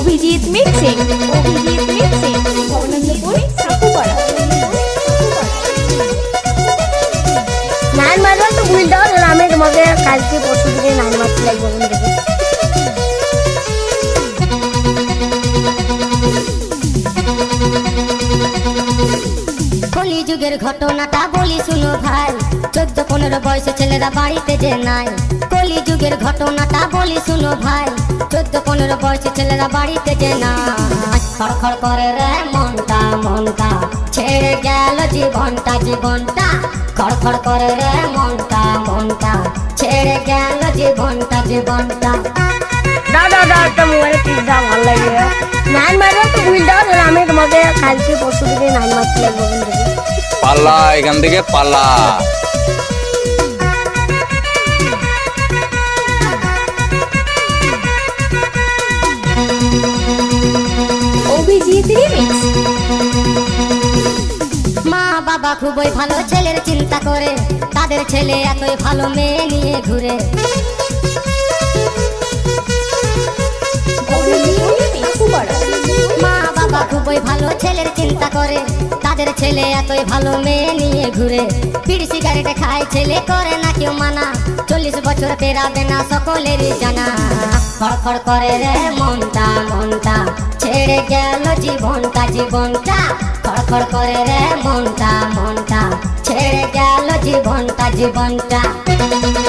Abhijit mixing Abhijit mixing Bhabanandapur Sakupara nine মারবা তো ভুল দাও তাহলে আমি তোমাকে কালকে পরশু দিকে নাইন মারতে লাগবো ওখান থেকে কলি যুগের ঘটনাটা বলি শুনো ভাই পনেরো বয়সে ছেলেরা বাড়িতে যে নাই। কলি যুগের ঘটনাটা বলি শুনো ভাই। চোদ্দ পনেরো বয়সে ছেলেরা বাড়িতে যে নাই। খড়খড় করে রে মনটা মনটা ছেড়ে গেল জীবনটা জীবনটা। খড়খড় করে রে মনটা মনটা ছেড়ে গেল জীবনটা জীবনটা। দাও একটা মোবাইলে টিপ ভালো নাইন মারবা তো ভুল দাও তাহলে আমি তোমাকে কালকে পরশু নাইন মারতে পাল্লা এখান থেকে পাল্লা রিমিক্স মা বাবা খুবই ভালো ছেলের চিন্তা করে। তাদের ছেলে এতই ভালো মেয়ে নিয়ে ঘুরে। মা বাবা খুবই ভালো ছেলের চিন্তা করে। তাদের ছেলে এতই ভালো মেয়ে নিয়ে ঘুরে। পিড় সিগারেট খায় ছেলে করে না কেউ মানা। চল্লিশ বছর পেরাবে না সকলেরই জানা। খড়খড় করে রে মনটা মনটা গেল জীবনটা জীবনটা খড়খড় করে রে মনটা মনটা। ছেড়ে গেল জীবনটা জীবনটা।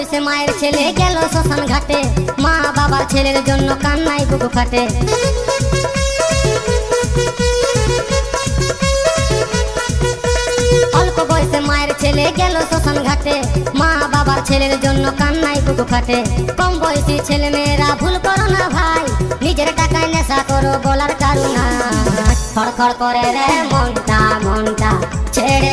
বয়সে মায়ের ছেলে, গেল শ্মশান ঘাটে। মা বাবার ছেলের জন্য কান্নাই বুকু ফাটে। অল্প বয়সে মায়ের ছেলে গেল শ্মশান ঘাটে। মা বাবার ছেলের জন্য কান্নাই বুকু ফাটে। কম বয়সী ছেলে মেয়েরা, ভুল করো না ভাই, নিজের টাকায় নেশা করো বলার কারুনা খড়খড় করে রে মনটা মনটা ছেড়ে